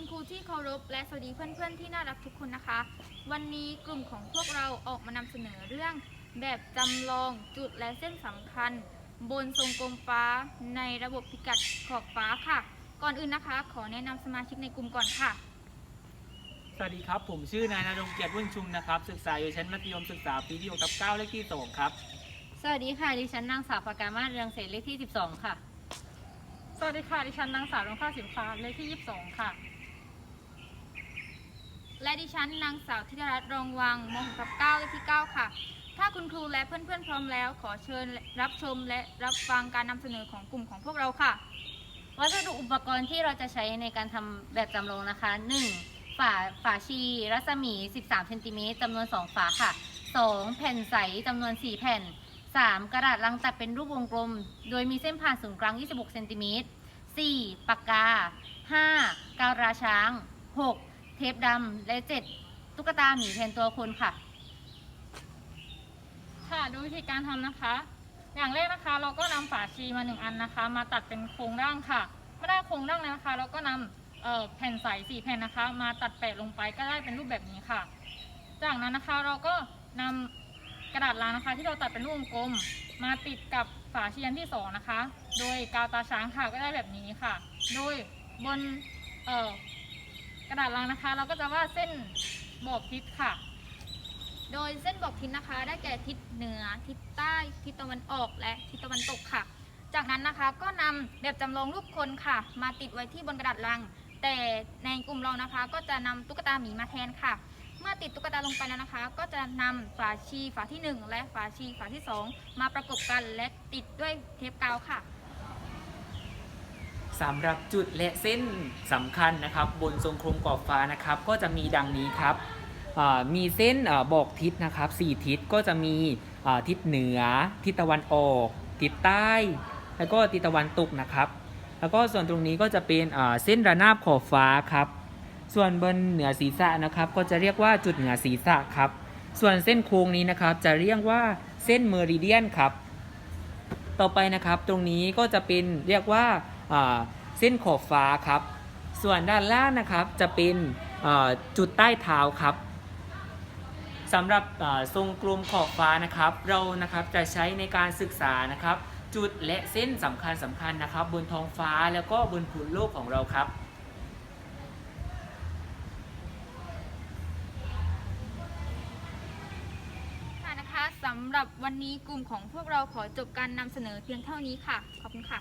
คุณครูที่เคารพและสวัสดีเพื่อนๆที่น่ารักทุกคนนะคะ วันนี้กลุ่มของพวกเราออกมานำเสนอเรื่อง แบบจำลองจุดและเส้นสำคัญ บนทรงกลมฟ้าในระบบพิกัดขอบฟ้าค่ะ ก่อนอื่นนะคะ ขอแนะนำสมาชิกในกลุ่มก่อนค่ะ สวัสดีครับ ผมชื่อนายนรงค์เกียรติวุ่นชุมนะครับ ศึกษาอยู่ชั้นมัธยมศึกษาปีที่6ทับ9เลขที่2ครับ สวัสดีค่ะดิฉันนางสาวปากามาศเรืองเศรษฐ์เลขที่ 12 ค่ะ สวัสดีค่ะ ดิฉันนางสาวดวงข้าวสินค้าเลขที่ 22 ค่ะ และดิฉันนางสาวธิดารัตน์รองวังมหกทับเก้าเลขที่ 9 ค่ะ ถ้าคุณครูและเพื่อนๆพร้อมแล้ว ขอเชิญรับชมและรับฟังการนำเสนอของกลุ่มของพวกเราค่ะ วัสดุอุปกรณ์ที่เราจะใช้ในการทำแบบจำลองนะคะ 1. ฝาฝาชี รัศมี 13เซนติเมตรจำนวน 2 ฝาค่ะ 2. แผ่นใสจำนวน 4 แผ่น 3. กระดาษลังตัดเป็นรูปวงกลม โดยมีเส้นผ่านศูนย์กลาง 26เซนติเมตร 4. ปากกา 5. กาวราช้าง 6. เทปดำและ 7. ตุ๊กตาหมีแทนตัวคนค่ะ ค่ะดูวิธีการทำนะคะ อย่างแรกนะคะ เราก็นำฝาชีมาหนึ่งอันนะคะ มาตัดเป็นโครงร่างค่ะเมื่อได้โครงร่างแล้วนะคะ เราก็นำแผ่นใสสี่แผ่นนะคะ มาตัดแปะลงไปก็ได้เป็นรูปแบบนี้ค่ะ จากนั้นนะคะเราก็นำกระดาษลังนะคะ ที่เราตัดเป็นรูปวงกลมมาติดกับฝาชีอันที่สองนะคะ โดยกาวตาช้างค่ะก็ได้แบบนี้ค่ะ โดยบนเอ่อ กระดาษลังนะคะ เราก็จะวาดเส้นบอกทิศค่ะ โดยเส้นบอกทิศนะคะ ได้แก่ทิศเหนือ ทิศใต้ ทิศตะวันออก และทิศตะวันตกค่ะ จากนั้นนะคะก็นำแบบจำลองรูปคนค่ะ มาติดไว้ที่บนกระดาษลัง แต่ในกลุ่มเรานะคะ ก็จะนำตุ๊กตาหมีมาแทนค่ะ เมื่อติดตุ๊กตาลงไปแล้วนะคะ ก็จะนำฝาชีฝาที่ 1 และฝาชีฝาที่ 2 มาประกบกันและติดด้วยเทปกาวค่ะ สำหรับจุดและเส้นสำคัญนะครับ บนทรงโครงกรอบฟ้านะครับ ก็จะมีดังนี้ครับมีเส้นอบอกทิศนะครับ4ทิศก็จะมีทิศเหนือ ทิศตะวันออก ทิศใต้ แล้วก็ทิศตะวันตกนะครับ แล้วก็ส่วนตรงนี้ก็จะเป็นเส้นระนาบขอบฟ้าครับ ส่วนบนเหนือศีรษะนะครับ ก็จะเรียกว่าจุดเหนือศีรษะครับ ส่วนเส้นโค้งนี้นะครับ จะเรียกว่าเส้นเมริเดียนครับ ต่อไปนะครับตรงนี้ก็จะเป็นเรียกว่า เส้นขอบฟ้าครับ ส่วนด้านล่างนะครับจะเป็นจุดใต้เท้าครับสำหรับทรงกลมขอบฟ้านะครับ เรานะครับจะใช้ในการศึกษานะครับ จุดและเส้นสำคัญสำคัญนะครับ บนท้องฟ้าแล้วก็บนผืนโลกของเราครับค่ะนะคะสำหรับวันนี้กลุ่มของพวกเราขอจบการนำเสนอเพียงเท่านี้ค่ะ ขอบคุณค่ะ